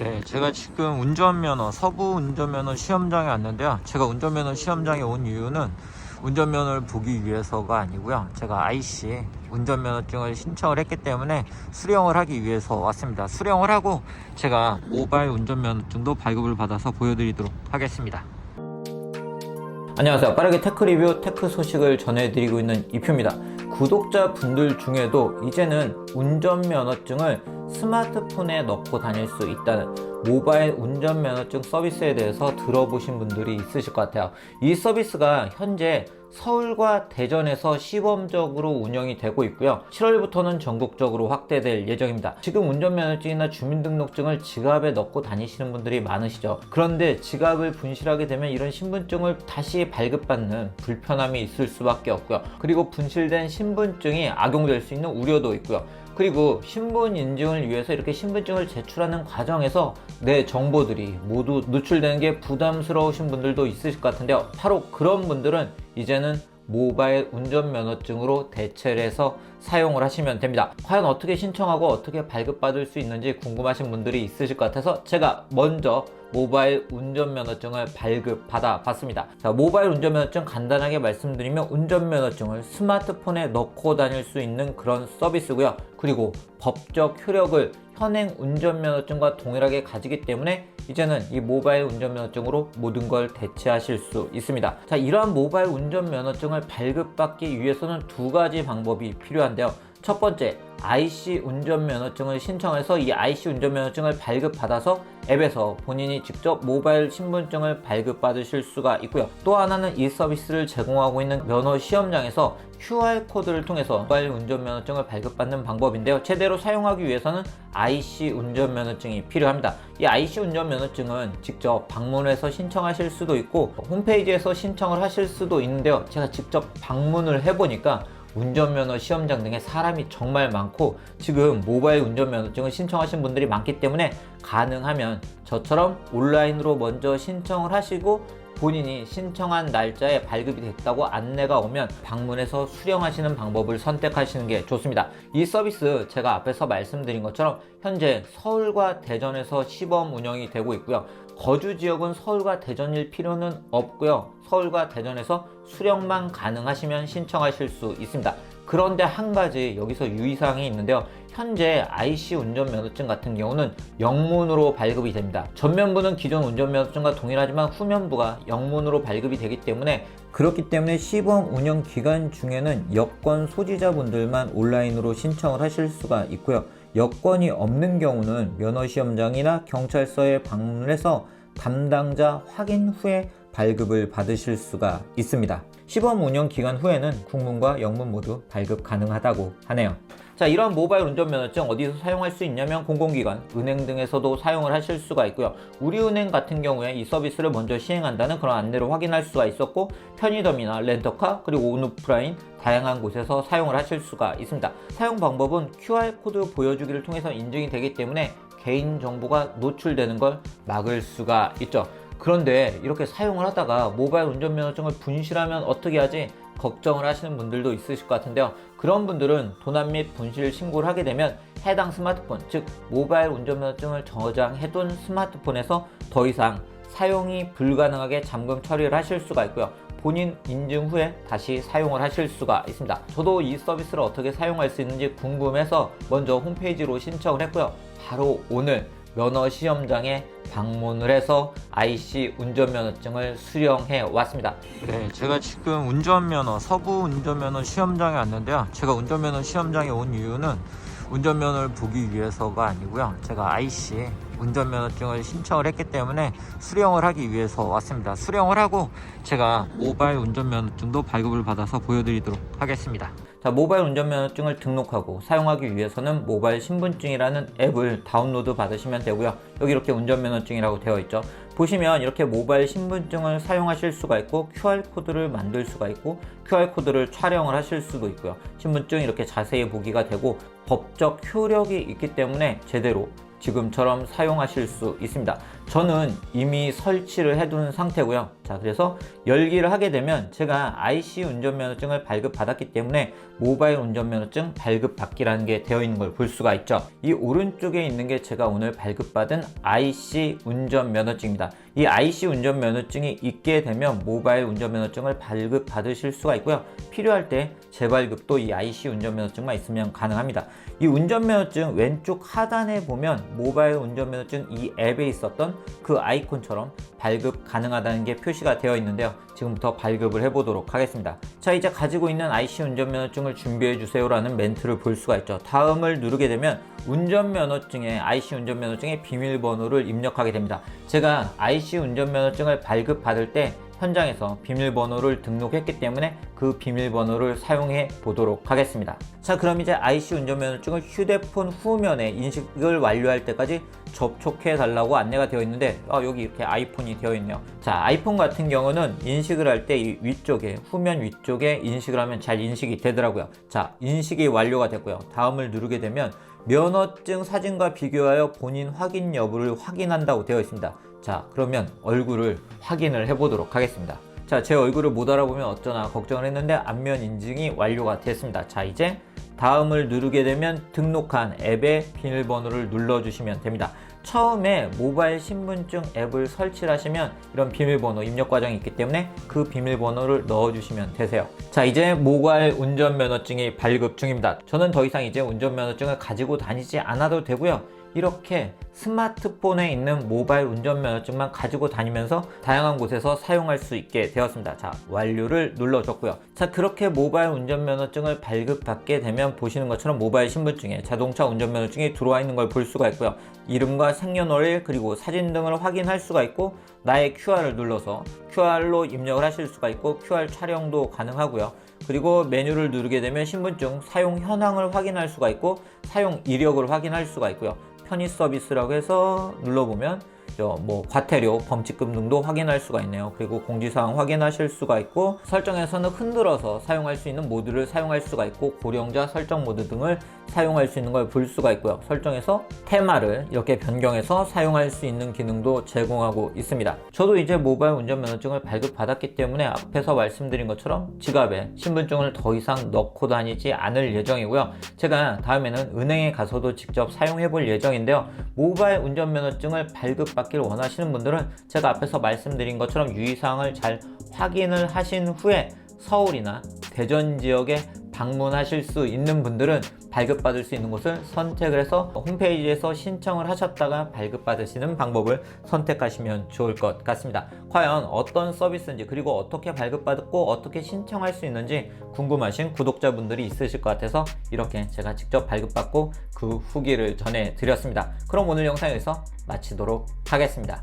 네, 제가 지금 운전면허, 서부 운전면허 시험장에 왔는데요. 제가 운전면허 시험장에 온 이유는 운전면허를 보기 위해서가 아니고요. 제가 IC 운전면허증을 신청을 했기 때문에 수령을 하기 위해서 왔습니다. 수령을 하고 제가 모바일 운전면허증도 발급을 받아서 보여드리도록 하겠습니다. 안녕하세요. 빠르게 테크 리뷰 테크 소식을 전해드리고 있는 이표입니다. 구독자 분들 중에도 이제는 운전면허증을 스마트폰에 넣고 다닐 수 있다는 모바일 운전면허증 서비스에 대해서 들어보신 분들이 있으실 것 같아요. 이 서비스가 현재 서울과 대전에서 시범적으로 운영이 되고 있고요. 7월부터는 전국적으로 확대될 예정입니다. 지금 운전면허증이나 주민등록증을 지갑에 넣고 다니시는 분들이 많으시죠. 그런데 지갑을 분실하게 되면 이런 신분증을 다시 발급받는 불편함이 있을 수밖에 없고요. 그리고 분실된 신분증이 악용될 수 있는 우려도 있고요. 그리고 신분 인증을 위해서 이렇게 신분증을 제출하는 과정에서 내 정보들이 모두 노출되는 게 부담스러우신 분들도 있으실 것 같은데요. 바로 그런 분들은 이제는 모바일 운전면허증으로 대체를 해서 사용을 하시면 됩니다. 과연 어떻게 신청하고 어떻게 발급받을 수 있는지 궁금하신 분들이 있으실 것 같아서 제가 먼저 모바일 운전면허증을 발급받아 봤습니다. 자, 모바일 운전면허증 간단하게 말씀드리면 운전면허증을 스마트폰에 넣고 다닐 수 있는 그런 서비스고요. 그리고 법적 효력을 현행 운전면허증과 동일하게 가지기 때문에 이제는 이 모바일 운전면허증으로 모든 걸 대체하실 수 있습니다. 자, 이러한 모바일 운전면허증을 발급받기 위해서는 두 가지 방법이 필요한데요. 첫 번째, IC 운전면허증을 신청해서 이 IC 운전면허증을 발급받아서 앱에서 본인이 직접 모바일 신분증을 발급받으실 수가 있고요. 또 하나는 이 서비스를 제공하고 있는 면허 시험장에서 QR코드를 통해서 모바일 운전면허증을 발급받는 방법인데요. 제대로 사용하기 위해서는 IC 운전면허증이 필요합니다. 이 IC 운전면허증은 직접 방문해서 신청하실 수도 있고 홈페이지에서 신청을 하실 수도 있는데요. 제가 직접 방문을 해보니까 운전면허 시험장 등에 사람이 정말 많고 지금 모바일 운전면허증을 신청하신 분들이 많기 때문에 가능하면 저처럼 온라인으로 먼저 신청을 하시고 본인이 신청한 날짜에 발급이 됐다고 안내가 오면 방문해서 수령하시는 방법을 선택하시는 게 좋습니다. 이 서비스 제가 앞에서 말씀드린 것처럼 현재 서울과 대전에서 시범 운영이 되고 있고요. 거주 지역은 서울과 대전일 필요는 없고요. 서울과 대전에서 수령만 가능하시면 신청하실 수 있습니다. 그런데 한 가지 여기서 유의사항이 있는데요. 현재 IC 운전면허증 같은 경우는 영문으로 발급이 됩니다. 전면부는 기존 운전면허증과 동일하지만 후면부가 영문으로 발급이 되기 때문에 그렇기 때문에 시범 운영 기간 중에는 여권 소지자분들만 온라인으로 신청을 하실 수가 있고요. 여건이 없는 경우는 면허시험장이나 경찰서에 방문해서 담당자 확인 후에 발급을 받으실 수가 있습니다. 시범 운영 기간 후에는 국문과 영문 모두 발급 가능하다고 하네요. 자, 이런 모바일 운전면허증 어디서 사용할 수 있냐면 공공기관, 은행 등에서도 사용을 하실 수가 있고요. 우리은행 같은 경우에 이 서비스를 먼저 시행한다는 그런 안내를 확인할 수가 있었고 편의점이나 렌터카 그리고 온오프라인 다양한 곳에서 사용을 하실 수가 있습니다. 사용 방법은 QR코드 보여주기를 통해서 인증이 되기 때문에 개인정보가 노출되는 걸 막을 수가 있죠. 그런데 이렇게 사용을 하다가 모바일 운전면허증을 분실하면 어떻게 하지? 걱정을 하시는 분들도 있으실 것 같은데요. 그런 분들은 도난 및 분실 신고를 하게 되면 해당 스마트폰, 즉 모바일 운전면허증을 저장해둔 스마트폰에서 더 이상 사용이 불가능하게 잠금 처리를 하실 수가 있고요. 본인 인증 후에 다시 사용을 하실 수가 있습니다. 저도 이 서비스를 어떻게 사용할 수 있는지 궁금해서 먼저 홈페이지로 신청을 했고요. 바로 오늘 면허 시험장에 방문을 해서 IC 운전면허증을 수령해 왔습니다. 네, 제가 지금 운전면허, 서부 운전면허 시험장에 왔는데요. 제가 운전면허 시험장에 온 이유는 운전면허를 보기 위해서가 아니고요. 제가 IC 운전면허증을 신청을 했기 때문에 수령을 하기 위해서 왔습니다. 수령을 하고 제가 모바일 운전면허증도 발급을 받아서 보여드리도록 하겠습니다. 자, 모바일 운전면허증을 등록하고 사용하기 위해서는 모바일 신분증이라는 앱을 다운로드 받으시면 되고요. 여기 이렇게 운전면허증이라고 되어 있죠. 보시면 이렇게 모바일 신분증을 사용하실 수가 있고 QR코드를 만들 수가 있고 QR코드를 촬영을 하실 수도 있고요. 신분증 이렇게 자세히 보기가 되고 법적 효력이 있기 때문에 제대로 지금처럼 사용하실 수 있습니다. 저는 이미 설치를 해둔 상태고요. 자, 자, 그래서 열기를 하게 되면 제가 IC 운전면허증을 발급받았기 때문에 모바일 운전면허증 발급받기라는 게 되어 있는 걸 볼 수가 있죠. 이 오른쪽에 있는 게 제가 오늘 발급받은 IC 운전면허증입니다. 이 IC 운전면허증이 있게 되면 모바일 운전면허증을 발급받으실 수가 있고요. 필요할 때 재발급도 이 IC 운전면허증만 있으면 가능합니다. 이 운전면허증 왼쪽 하단에 보면 모바일 운전면허증 이 앱에 있었던 그 아이콘처럼 발급 가능하다는 게 표시가 되어 있는데요. 지금부터 발급을 해보도록 하겠습니다. 자, 이제 가지고 있는 IC 운전면허증을 준비해 주세요 라는 멘트를 볼 수가 있죠. 다음을 누르게 되면 운전면허증에 IC 운전면허증의 비밀번호를 입력하게 됩니다. 제가 IC 운전면허증을 발급받을 때 현장에서 비밀번호를 등록했기 때문에 그 비밀번호를 사용해 보도록 하겠습니다. 자, 그럼 이제 IC 운전면허증을 휴대폰 후면에 인식을 완료할 때까지 접촉해 달라고 안내가 되어 있는데 아, 여기 이렇게 아이폰이 되어 있네요. 자, 아이폰 같은 경우는 인식을 할 때 이 위쪽에 후면 위쪽에 인식을 하면 잘 인식이 되더라고요. 자, 인식이 완료가 됐고요. 다음을 누르게 되면 면허증 사진과 비교하여 본인 확인 여부를 확인한다고 되어 있습니다. 자, 그러면 얼굴을 확인을 해 보도록 하겠습니다. 자, 제 얼굴을 못 알아보면 어쩌나 걱정을 했는데 안면 인증이 완료가 됐습니다. 자, 이제 다음을 누르게 되면 등록한 앱의 비밀번호를 눌러주시면 됩니다. 처음에 모바일 신분증 앱을 설치를 하시면 이런 비밀번호 입력 과정이 있기 때문에 그 비밀번호를 넣어주시면 되세요. 자, 이제 모바일 운전면허증이 발급 중입니다. 저는 더 이상 이제 운전면허증을 가지고 다니지 않아도 되고요. 이렇게 스마트폰에 있는 모바일 운전면허증만 가지고 다니면서 다양한 곳에서 사용할 수 있게 되었습니다. 자, 완료를 눌러줬고요. 자, 그렇게 모바일 운전면허증을 발급받게 되면 보시는 것처럼 모바일 신분증에 자동차 운전면허증이 들어와 있는 걸 볼 수가 있고요. 이름과 생년월일 그리고 사진 등을 확인할 수가 있고 나의 QR을 눌러서 QR로 입력을 하실 수가 있고 QR 촬영도 가능하고요. 그리고 메뉴를 누르게 되면 신분증 사용 현황을 확인할 수가 있고 사용 이력을 확인할 수가 있고요. 편의 서비스라고 해서 눌러보면 뭐 과태료, 범칙금 등도 확인할 수가 있네요. 그리고 공지사항 확인하실 수가 있고 설정에서는 흔들어서 사용할 수 있는 모드를 사용할 수가 있고 고령자 설정 모드 등을 사용할 수 있는 걸 볼 수가 있고요. 설정에서 테마를 이렇게 변경해서 사용할 수 있는 기능도 제공하고 있습니다. 저도 이제 모바일 운전면허증을 발급받았기 때문에 앞에서 말씀드린 것처럼 지갑에 신분증을 더 이상 넣고 다니지 않을 예정이고요. 제가 다음에는 은행에 가서도 직접 사용해 볼 예정인데요. 모바일 운전면허증을 발급 받기를 원하시는 분들은 제가 앞에서 말씀드린 것처럼 유의사항을 잘 확인을 하신 후에 서울이나 대전 지역에 방문하실 수 있는 분들은 발급받을 수 있는 곳을 선택을 해서 홈페이지에서 신청을 하셨다가 발급받으시는 방법을 선택하시면 좋을 것 같습니다. 과연 어떤 서비스인지 그리고 어떻게 발급받고 어떻게 신청할 수 있는지 궁금하신 구독자분들이 있으실 것 같아서 이렇게 제가 직접 발급받고 그 후기를 전해 드렸습니다. 그럼 오늘 영상 여기서 마치도록 하겠습니다.